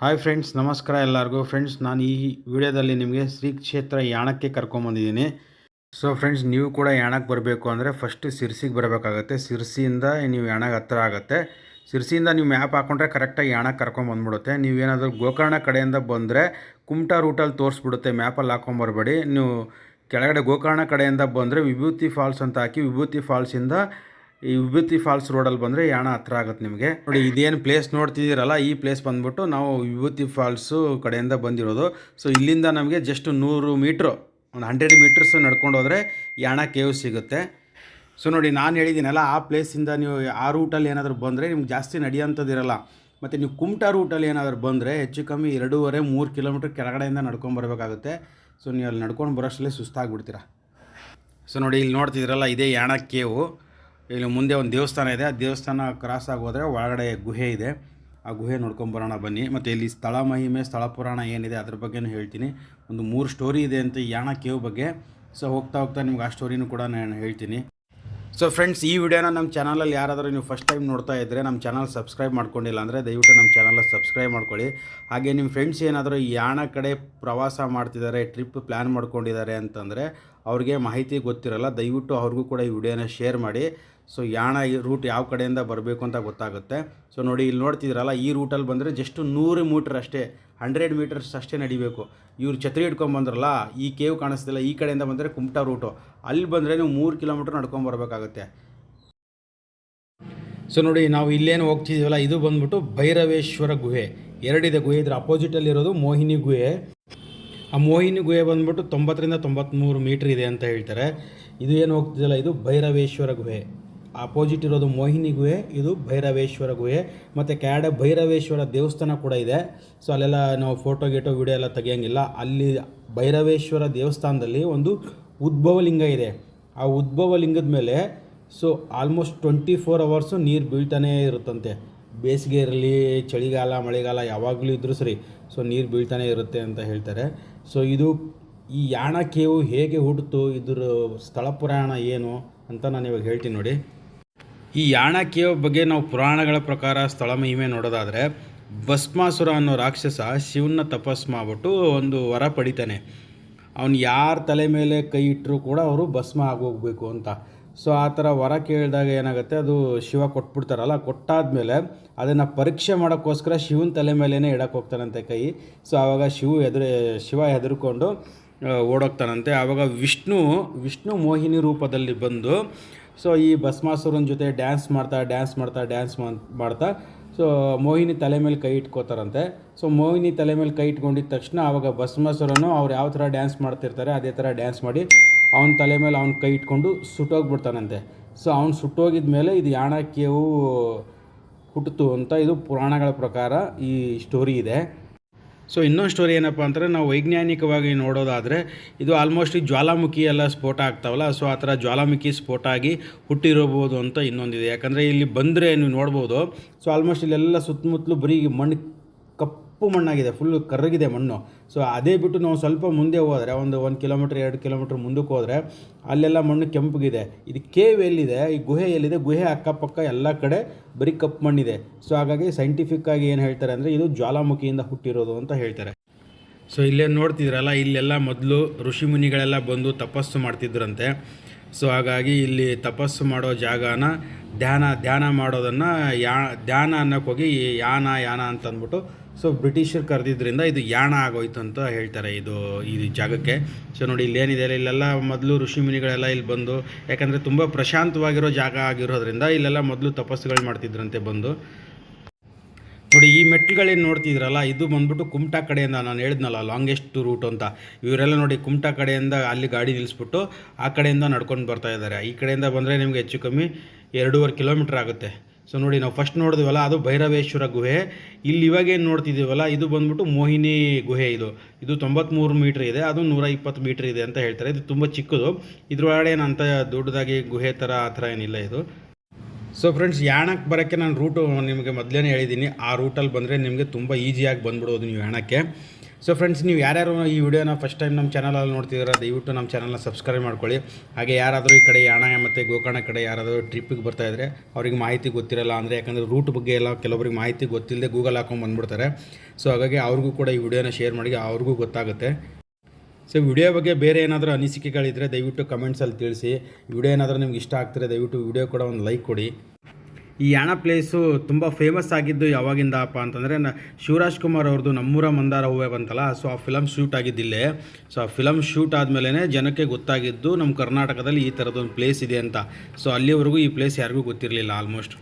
Hi friends ನಮಸ್ಕಾರ ಎಲ್ಲರಿಗೂ. Friends ನಾನು ಈ ವಿಡಿಯೋದಲ್ಲಿ ನಿಮಗೆ ಶ್ರೀ ಕ್ಷೇತ್ರ ಯಾಣಕ್ಕೆ ಕರ್ಕೊಂಬಂದಿದ್ದೀನಿ ಸೊ ಫ್ರೆಂಡ್ಸ್ ನೀವು ಕೂಡ ಯಾಣಕ್ಕೆ ಬರಬೇಕು ಅಂದರೆ ಫಸ್ಟ್ ಸಿರ್ಸಿಗೆ ಬರಬೇಕಾಗತ್ತೆ. ಸಿರ್ಸಿಯಿಂದ ನೀವು ಯಾಣಕ್ಕೆ ಹತ್ರ ಆಗುತ್ತೆ. ಸಿರ್ಸಿಯಿಂದ ನೀವು ಮ್ಯಾಪ್ ಹಾಕೊಂಡ್ರೆ ಕರೆಕ್ಟಾಗಿ ಯಾಣಕ್ಕೆ ಕರ್ಕೊಂಬಂದ್ಬಿಡುತ್ತೆ ನೀವೇನಾದರೂ ಗೋಕರ್ಣ ಕಡೆಯಿಂದ ಬಂದರೆ ಕುಮಟಾ ರೂಟಲ್ಲಿ ತೋರಿಸ್ಬಿಡುತ್ತೆ. ಮ್ಯಾಪಲ್ಲಿ ಹಾಕೊಂಬರ್ಬೇಡಿ ನೀವು ಕೆಳಗಡೆ ಗೋಕರ್ಣ ಕಡೆಯಿಂದ ಬಂದರೆ ವಿಭೂತಿ ಫಾಲ್ಸ್ ಅಂತ ಹಾಕಿ ವಿಭೂತಿ ಫಾಲ್ಸಿಂದ ಈ ವಿಭೂತಿ ಫಾಲ್ಸ್ ರೋಡಲ್ಲಿ ಬಂದರೆ ಯಾಣ ಹತ್ರ ಆಗುತ್ತೆ ನಿಮಗೆ. ನೋಡಿ, ಇದೇನು ಪ್ಲೇಸ್ ನೋಡ್ತಿದ್ದೀರಲ್ಲ, ಈ ಪ್ಲೇಸ್ ಬಂದ್ಬಿಟ್ಟು ನಾವು ವಿಭೂತಿ ಫಾಲ್ಸು ಕಡೆಯಿಂದ ಬಂದಿರೋದು. ಸೊ ಇಲ್ಲಿಂದ ನಮಗೆ ಜಸ್ಟ್ ನೂರು ಮೀಟ್ರು ಒಂದು ಹಂಡ್ರೆಡ್ ಮೀಟರ್ಸ್ ನಡ್ಕೊಂಡು ಹೋದರೆ ಯಾಣ ಕೇವ್ ಸಿಗುತ್ತೆ. ಸೊ ನೋಡಿ, ನಾನು ಹೇಳಿದ್ದೀನಲ್ಲ, ಆ ಪ್ಲೇಸಿಂದ ನೀವು ಆ ರೂಟಲ್ಲಿ ಏನಾದರೂ ಬಂದರೆ ನಿಮ್ಗೆ ಜಾಸ್ತಿ ನಡೆಯೋಂಥದ್ದಿರಲ್ಲ ಮತ್ತು ನೀವು ಕುಮಟಾ ರೂಟಲ್ಲಿ ಏನಾದರೂ ಬಂದರೆ ಹೆಚ್ಚು ಕಮ್ಮಿ ಎರಡೂವರೆ, ಮೂರು ಕಿಲೋಮೀಟ್ರ್ ಕೆಳಗಡೆಯಿಂದ ನಡ್ಕೊಂಡು ಬರಬೇಕಾಗುತ್ತೆ. ಸೊ ನೀವು ಅಲ್ಲಿ ನಡ್ಕೊಂಡು ಬರೋಷ್ಟರಲ್ಲಿ ಸುಸ್ತಾಗ್ಬಿಡ್ತೀರ. ಸೊ ನೋಡಿ, ಇಲ್ಲಿ ನೋಡ್ತಿದ್ದೀರಲ್ಲ, ಇದೇ ಯಾಣ ಕೇವು ಇಲ್ಲಿ ಮುಂದೆ ಒಂದು ದೇವಸ್ಥಾನ ಇದೆ. ಆ ದೇವಸ್ಥಾನ ಕ್ರಾಸ್ ಆಗೋದ್ರೆ ಒಳಗಡೆ ಗುಹೆ ಇದೆ. ಆ ಗುಹೆ ನೋಡ್ಕೊಂಬರೋಣ ಬನ್ನಿ. ಮತ್ತು ಇಲ್ಲಿ ಸ್ಥಳ ಮಹಿಮೆ, ಸ್ಥಳ ಪುರಾಣ ಏನಿದೆ ಅದ್ರ ಬಗ್ಗೆನೂ ಹೇಳ್ತೀನಿ. ಒಂದು ಮೂರು ಸ್ಟೋರಿ ಇದೆ ಅಂತ ಯಾಣ ಕೇವ್ ಬಗ್ಗೆ. ಸೊ ಹೋಗ್ತಾ ಹೋಗ್ತಾ ನಿಮ್ಗೆ ಆ ಸ್ಟೋರಿನೂ ಕೂಡ ನಾನು ಹೇಳ್ತೀನಿ. ಸೊ ಫ್ರೆಂಡ್ಸ್ ಈ ವಿಡಿಯೋನ ನಮ್ಮ ಚಾನಲಲ್ಲಿ ಯಾರಾದರೂ ನೀವು ಫಸ್ಟ್ ಟೈಮ್ ನೋಡ್ತಾ ಇದ್ದರೆ ನಮ್ಮ ಚಾನಲ್ ಸಬ್ಸ್ಕ್ರೈಬ್ ಮಾಡ್ಕೊಂಡಿಲ್ಲ ಅಂದರೆ ದಯವಿಟ್ಟು ನಮ್ಮ ಚಾನಲ್ ಸಬ್ಸ್ಕ್ರೈಬ್ ಮಾಡ್ಕೊಳ್ಳಿ. ಹಾಗೆ ನಿಮ್ಮ ಫ್ರೆಂಡ್ಸ್ ಏನಾದರೂ ಯಾಣ ಕಡೆ ಪ್ರವಾಸ ಮಾಡ್ತಿದ್ದಾರೆ ಟ್ರಿಪ್ ಪ್ಲ್ಯಾನ್ ಮಾಡ್ಕೊಂಡಿದ್ದಾರೆ ಅಂತಂದರೆ ಅವ್ರಿಗೆ ಮಾಹಿತಿ ಗೊತ್ತಿರಲ್ಲ. ದಯವಿಟ್ಟು ಅವ್ರಿಗೂ ಕೂಡ ಈ ವಿಡಿಯೋನ ಶೇರ್ ಮಾಡಿ. ಸೊ ಯಾಣ ಈ ರೂಟ್ ಯಾವ ಕಡೆಯಿಂದ ಬರಬೇಕು ಅಂತ ಗೊತ್ತಾಗುತ್ತೆ. ಸೊ ನೋಡಿ ಇಲ್ಲಿ ನೋಡ್ತಿದ್ರಲ್ಲ ಈ ರೂಟಲ್ಲಿ ಬಂದರೆ ಜಸ್ಟ್ ನೂರು ಮೀಟ್ರ್ ಅಷ್ಟೇ ಹಂಡ್ರೆಡ್ ಮೀಟರ್ಸ್ ಅಷ್ಟೇ ನಡಿಬೇಕು. ಇವ್ರು ಛತ್ರಿ ಹಿಡ್ಕೊಂಬಂದ್ರಲ್ಲ ಈ ಕೇವ್ ಕಾಣಿಸ್ತಿಲ್ಲ, ಈ ಕಡೆಯಿಂದ ಬಂದರೆ ಕುಮಟಾ ರೂಟು ಅಲ್ಲಿ ಬಂದರೆ ನೀವು ಮೂರು ಕಿಲೋಮೀಟ್ರ್ ನಡ್ಕೊಂಬರ್ಬೇಕಾಗುತ್ತೆ ಸೊ ನೋಡಿ ನಾವು ಇಲ್ಲೇನು ಹೋಗ್ತಿದ್ದೀವಲ್ಲ, ಇದು ಬಂದ್ಬಿಟ್ಟು ಭೈರವೇಶ್ವರ ಗುಹೆ. ಎರಡಿದೆ ಗುಹೆ, ಇದ್ರ ಅಪೋಸಿಟಲ್ಲಿರೋದು ಮೋಹಿನಿ ಗುಹೆ. ಆ ಮೋಹಿನಿ ಗುಹೆ ಬಂದ್ಬಿಟ್ಟು ತೊಂಬತ್ತರಿಂದ ತೊಂಬತ್ತ್ಮೂರು ಮೀಟ್ರ್ ಇದೆ ಅಂತ ಹೇಳ್ತಾರೆ. ಇದು ಏನು ಹೋಗ್ತಿದೆಯಲ್ಲ, ಇದು ಭೈರವೇಶ್ವರ ಗುಹೆ. ಅಪೋಸಿಟ್ ಇರೋದು ಮೋಹಿನಿ ಗುಹೆ, ಇದು ಭೈರವೇಶ್ವರ ಗುಹೆ, ಮತ್ತು ಕ್ಯಾಡ ಭೈರವೇಶ್ವರ ದೇವಸ್ಥಾನ ಕೂಡ ಇದೆ. ಸೊ ಅಲ್ಲೆಲ್ಲ ನಾವು ಫೋಟೋ ಗೀಟೋ ವಿಡಿಯೋ ಎಲ್ಲ ತೆಗಿಯೋಂಗಿಲ್ಲ. ಅಲ್ಲಿ ಭೈರವೇಶ್ವರ ದೇವಸ್ಥಾನದಲ್ಲಿ ಒಂದು ಉದ್ಭವ ಲಿಂಗ ಇದೆ. ಆ ಉದ್ಭವ ಲಿಂಗದ ಮೇಲೆ so almost twenty four hours ನೀರು ಬೀಳ್ತಾನೇ ಇರುತ್ತಂತೆ. ಬೇಸಿಗೆ ಇರಲಿ, ಚಳಿಗಾಲ, ಮಳೆಗಾಲ ಯಾವಾಗಲೂ ಇದ್ದರೂ ಸರಿ ಸೊ ನೀರು ಬೀಳ್ತಾನೆ ಇರುತ್ತೆ ಅಂತ ಹೇಳ್ತಾರೆ. ಸೊ ಇದು ಈ ಯಾಣ ಕೇವು ಹೇಗೆ ಹುಟ್ಟಿತು ಇದ್ರ ಸ್ಥಳ ಪುರಾಣ ಏನು ಅಂತ ನಾನು ಇವಾಗ ಹೇಳ್ತೀನಿ ನೋಡಿ. ಈ ಯಾಣಕಿಯ ಬಗ್ಗೆ ನಾವು ಪುರಾಣಗಳ ಪ್ರಕಾರ ಸ್ಥಳ ಮಹಿಮೆ ನೋಡೋದಾದರೆ ಭಸ್ಮಾಸುರ ಅನ್ನೋ ರಾಕ್ಷಸ ಶಿವನ ತಪಸ್ ಮಾಡಿಬಿಟ್ಟು ಒಂದು ವರ ಪಡಿತಾನೆ. ಅವನು ಯಾರ ತಲೆ ಮೇಲೆ ಕೈ ಇಟ್ಟರೂ ಕೂಡ ಅವರು ಭಸ್ಮ ಆಗೋಗ್ಬೇಕು ಅಂತ. ಸೊ ಆ ಥರ ವರ ಕೇಳಿದಾಗ ಏನಾಗುತ್ತೆ, ಅದು ಶಿವ ಕೊಟ್ಬಿಡ್ತಾರಲ್ಲ, ಕೊಟ್ಟಾದ್ಮೇಲೆ ಅದನ್ನು ಪರೀಕ್ಷೆ ಮಾಡೋಕ್ಕೋಸ್ಕರ ಶಿವನ ತಲೆ ಮೇಲೇ ಇಡಕ್ಕೆ ಹೋಗ್ತಾನಂತೆ ಕೈ. ಸೊ ಆವಾಗ ಶಿವ ಎದುರು, ಶಿವ ಹೆದರ್ಕೊಂಡು ಓಡೋಗ್ತಾನಂತೆ. ಆವಾಗ ವಿಷ್ಣು ವಿಷ್ಣು ಮೋಹಿನಿ ರೂಪದಲ್ಲಿ ಬಂದು ಸೊ ಈ ಭಸ್ಮಾಸುರನ ಜೊತೆ ಡ್ಯಾನ್ಸ್ ಮಾಡ್ತಾ ಡ್ಯಾನ್ಸ್ ಮಾಡ್ತಾ ಡ್ಯಾನ್ಸ್ ಮಾಡ್ತಾ ಸೊ ಮೋಹಿನಿ ತಲೆ ಮೇಲೆ ಕೈ ಇಟ್ಕೋತಾರಂತೆ. ಸೊ ಮೋಹಿನಿ ತಲೆ ಮೇಲೆ ಕೈ ಇಟ್ಕೊಂಡಿದ್ದ ತಕ್ಷಣ ಆವಾಗ ಭಸ್ಮಾಸುರನು ಅವ್ರು ಯಾವ ಥರ ಡ್ಯಾನ್ಸ್ ಮಾಡ್ತಿರ್ತಾರೆ, ಅದೇ ಥರ ಡ್ಯಾನ್ಸ್ ಮಾಡಿ ಅವನ ತಲೆ ಮೇಲೆ ಅವ್ನ ಕೈ ಇಟ್ಕೊಂಡು ಸುಟ್ಟೋಗ್ಬಿಡ್ತಾನಂತೆ. ಸೊ ಅವ್ನು ಸುಟ್ಟೋಗಿದ ಮೇಲೆ ಇದು ಯಾಣಕ್ಯವು ಹುಟ್ಟಿತು ಅಂತ ಇದು ಪುರಾಣಗಳ ಪ್ರಕಾರ ಈ ಸ್ಟೋರಿ ಇದೆ. ಸೊ ಇನ್ನೊಂದು ಸ್ಟೋರಿ ಏನಪ್ಪ ಅಂದರೆ ನಾವು ವೈಜ್ಞಾನಿಕವಾಗಿ ನೋಡೋದಾದರೆ ಇದು ಆಲ್ಮೋಸ್ಟ್ ಜ್ವಾಲಾಮುಖಿ ಎಲ್ಲ ಸ್ಫೋಟ ಆಗ್ತಾವಲ್ಲ ಸೊ ಆ ಥರ ಜ್ವಾಲಾಮುಖಿ ಸ್ಫೋಟ ಆಗಿ ಹುಟ್ಟಿರಬಹುದು ಅಂತ ಇನ್ನೊಂದಿದೆ. ಯಾಕಂದರೆ ಇಲ್ಲಿ ಬಂದರೆ ನೀವು ನೋಡ್ಬೋದು ಸೊ ಆಲ್ಮೋಸ್ಟ್ ಇಲ್ಲೆಲ್ಲ ಸುತ್ತಮುತ್ತಲು ಬರೀ ಮಣ್ಣು ಕಪ್ಪು ಮಣ್ಣಾಗಿದೆ ಫುಲ್ ಕರ್ರಗಿದೆ ಮಣ್ಣು. ಸೊ ಅದೇ ಬಿಟ್ಟು ನಾವು ಸ್ವಲ್ಪ ಮುಂದೆ ಹೋದರೆ, ಒಂದು ಒಂದು ಕಿಲೋಮೀಟ್ರ್ ಎರಡು ಕಿಲೋಮೀಟ್ರ್ ಮುಂದಕ್ಕೆ ಹೋದರೆ, ಅಲ್ಲೆಲ್ಲ ಮಣ್ಣು ಕೆಂಪಗಿದೆ. ಇದು ಕೇವ್ ಎಲ್ಲಿದೆ? ಈ ಗುಹೆ ಎಲ್ಲಿದೆ? ಗುಹೆ ಅಕ್ಕಪಕ್ಕ ಎಲ್ಲ ಕಡೆ ಬರೀ ಕಪ್ಪು ಮಣ್ಣಿದೆ. ಸೊ ಹಾಗಾಗಿ ಸೈಂಟಿಫಿಕ್ಕಾಗಿ ಏನು ಹೇಳ್ತಾರೆ ಅಂದರೆ, ಇದು ಜ್ವಾಲಾಮುಖಿಯಿಂದ ಹುಟ್ಟಿರೋದು ಅಂತ ಹೇಳ್ತಾರೆ. ಸೊ ಇಲ್ಲೇ ನೋಡ್ತಿದ್ರಲ್ಲ, ಇಲ್ಲೆಲ್ಲ ಮೊದಲು ಋಷಿಮುನಿಗಳೆಲ್ಲ ಬಂದು ತಪಸ್ಸು ಮಾಡ್ತಿದ್ರಂತೆ. ಸೊ ಹಾಗಾಗಿ ಇಲ್ಲಿ ತಪಸ್ಸು ಮಾಡೋ ಜಾಗನ ಧ್ಯಾನ ಧ್ಯಾನ ಮಾಡೋದನ್ನು ಯಾ ಧ್ಯಾನ ಅನ್ನೋಕ್ಕೋಗಿ ಯಾನ ಯಾನ ಅಂತ ಅಂದ್ಬಿಟ್ಟು ಸೊ ಬ್ರಿಟಿಷರು ಕರೆದಿದ್ದರಿಂದ ಇದು ಯಾಣ ಆಗೋಯ್ತು ಅಂತ ಹೇಳ್ತಾರೆ ಇದು, ಈ ಜಾಗಕ್ಕೆ. ಸೊ ನೋಡಿ, ಇಲ್ಲೇನಿದೆ ಇಲ್ಲೆಲ್ಲ ಮೊದಲು ಋಷಿಮುನಿಗಳೆಲ್ಲ ಇಲ್ಲಿ ಬಂದು, ಯಾಕಂದರೆ ತುಂಬ ಪ್ರಶಾಂತವಾಗಿರೋ ಜಾಗ ಆಗಿರೋದ್ರಿಂದ ಇಲ್ಲೆಲ್ಲ ಮೊದಲು ತಪಸ್ಸುಗಳು ಮಾಡ್ತಿದ್ರಂತೆ ಬಂದು. ನೋಡಿ, ಈ ಮೆಟ್ಲುಗಳೇನು ನೋಡ್ತಿದ್ರಲ್ಲ, ಇದು ಬಂದ್ಬಿಟ್ಟು ಕುಮಟಾ ಕಡೆಯಿಂದ ನಾನು ಹೇಳಿದ್ನಲ್ಲ ಲಾಂಗೆಸ್ಟ್ ರೂಟ್ ಅಂತ. ಇವರೆಲ್ಲ ನೋಡಿ, ಕುಮಟಾ ಕಡೆಯಿಂದ ಅಲ್ಲಿ ಗಾಡಿ ನಿಲ್ಲಿಸ್ಬಿಟ್ಟು ಆ ಕಡೆಯಿಂದ ನಡ್ಕೊಂಡು ಬರ್ತಾ ಇದ್ದಾರೆ. ಈ ಕಡೆಯಿಂದ ಬಂದರೆ ನಿಮಗೆ ಹೆಚ್ಚು ಕಮ್ಮಿ ಎರಡೂವರೆ ಕಿಲೋಮೀಟ್ರ್ ಆಗುತ್ತೆ. ಸೊ ನೋಡಿ, ನಾವು ಫಸ್ಟ್ ನೋಡಿದ್ವಲ್ಲ, ಅದು ಭೈರವೇಶ್ವರ ಗುಹೆ. ಇಲ್ಲಿ ಇವಾಗ ಏನು ನೋಡ್ತಿದ್ದೀವಲ್ಲ ಇದು ಬಂದ್ಬಿಟ್ಟು ಮೋಹಿನಿ ಗುಹೆ ಇದು. ಇದು ತೊಂಬತ್ತ್ಮೂರು ಮೀಟ್ರ್ ಇದೆ, ಅದು ನೂರ ಇಪ್ಪತ್ತು ಮೀಟ್ರ್ ಇದೆ ಅಂತ ಹೇಳ್ತಾರೆ. ಇದು ತುಂಬ ಚಿಕ್ಕದು. ಇದ್ರೊಳಗಡೆ ಏನಂತ ದೊಡ್ಡದಾಗಿ ಗುಹೆ ಥರ ಆ ಥರ ಏನಿಲ್ಲ ಇದು. ಸೊ ಫ್ರೆಂಡ್ಸ್ ಯಾಣಕ್ಕೆ ಬರೋಕ್ಕೆ ನಾನು ರೂಟು ನಿಮಗೆ ಮೊದಲೇ ಹೇಳಿದ್ದೀನಿ ಆ ರೂಟಲ್ಲಿ ಬಂದರೆ ನಿಮಗೆ ತುಂಬ ಈಸಿಯಾಗಿ ಬಂದ್ಬಿಡೋದು ನೀವು ಯಾಣಕ್ಕೆ. ಸೊ ಫ್ರೆಂಡ್ಸ್ ನೀವು ಯಾರ್ಯಾರು ಈ ವಿಡಿಯೋನ ಫಸ್ಟ್ ಟೈಮ್ ನಮ್ಮ ಚಾನಲಲ್ಲಿ ನೋಡ್ತಿದ್ದೀರಾ, ದಯವಿಟ್ಟು ನಮ್ಮ ಚಾನಲ್ನ ಸಬ್ಸ್ಕ್ರೈಬ್ ಮಾಡ್ಕೊಳ್ಳಿ. ಹಾಗೆ ಯಾರಾದರೂ ಈ ಕಡೆ ಯಾಣ ಮತ್ತು ಗೋಕರ್ಣ ಕಡೆ ಯಾರಾದರೂ ಟ್ರಿಪ್ಪಿಗೆ ಬರ್ತಾ ಇದ್ದರೆ ಅವ್ರಿಗೆ ಮಾಹಿತಿ ಗೊತ್ತಿರಲ್ಲ ಅಂದರೆ ಯಾಕಂದರೆ ರೂಟ್ ಬಗ್ಗೆ ಎಲ್ಲ ಕೆಲವರಿಗೆ ಮಾಹಿತಿ ಗೊತ್ತಿಲ್ಲದೆ ಗೂಗಲ್ ಹಾಕೊಂಡು ಬಂದ್ಬಿಡ್ತಾರೆ. ಸೊ ಹಾಗಾಗಿ ಅವ್ರಿಗೂ ಕೂಡ ಈ ವಿಡಿಯೋನ ಶೇರ್ ಮಾಡಿ, ಅವ್ರಿಗೂ ಗೊತ್ತಾಗುತ್ತೆ. ಸೊ ವಿಡಿಯೋ ಬಗ್ಗೆ ಬೇರೆ ಏನಾದರೂ ಅನಿಸಿಕೆಗಳಿದ್ದರೆ ದಯವಿಟ್ಟು ಕಮೆಂಟ್ಸಲ್ಲಿ ತಿಳಿಸಿ. ವಿಡಿಯೋ ಏನಾದರೂ ನಿಮ್ಗೆ ಇಷ್ಟ ಆಗ್ತಿದ್ರೆ ದಯವಿಟ್ಟು ವಿಡಿಯೋ ಕೂಡ ಒಂದು ಲೈಕ್ ಕೊಡಿ. ಈ ಯಾಣ ಪ್ಲೇಸು ತುಂಬ ಫೇಮಸ್ ಆಗಿದ್ದು ಯಾವಾಗಿಂದಪ್ಪ ಅಂತಂದರೆ, ನ, ಶಿವರಾಜ್ ಕುಮಾರ್ ಅವ್ರದ್ದು ನಮ್ಮೂರ ಮಂದಾರ ಹೂವೆ ಬಂತಲ್ಲ ಸೊ ಆ ಫಿಲಮ್ ಶೂಟ್ ಆಗಿದ್ದಿಲ್ಲೇ ಸೊ ಆ ಫಿಲಮ್ ಶೂಟ್ ಆದಮೇಲೆ ಜನಕ್ಕೆ ಗೊತ್ತಾಗಿದ್ದು ನಮ್ಮ ಕರ್ನಾಟಕದಲ್ಲಿ ಈ ಥರದೊಂದು ಪ್ಲೇಸ್ ಇದೆ ಅಂತ. ಸೊ ಅಲ್ಲಿವರೆಗೂ ಈ ಪ್ಲೇಸ್ ಯಾರಿಗೂ ಗೊತ್ತಿರಲಿಲ್ಲ ಆಲ್ಮೋಸ್ಟ್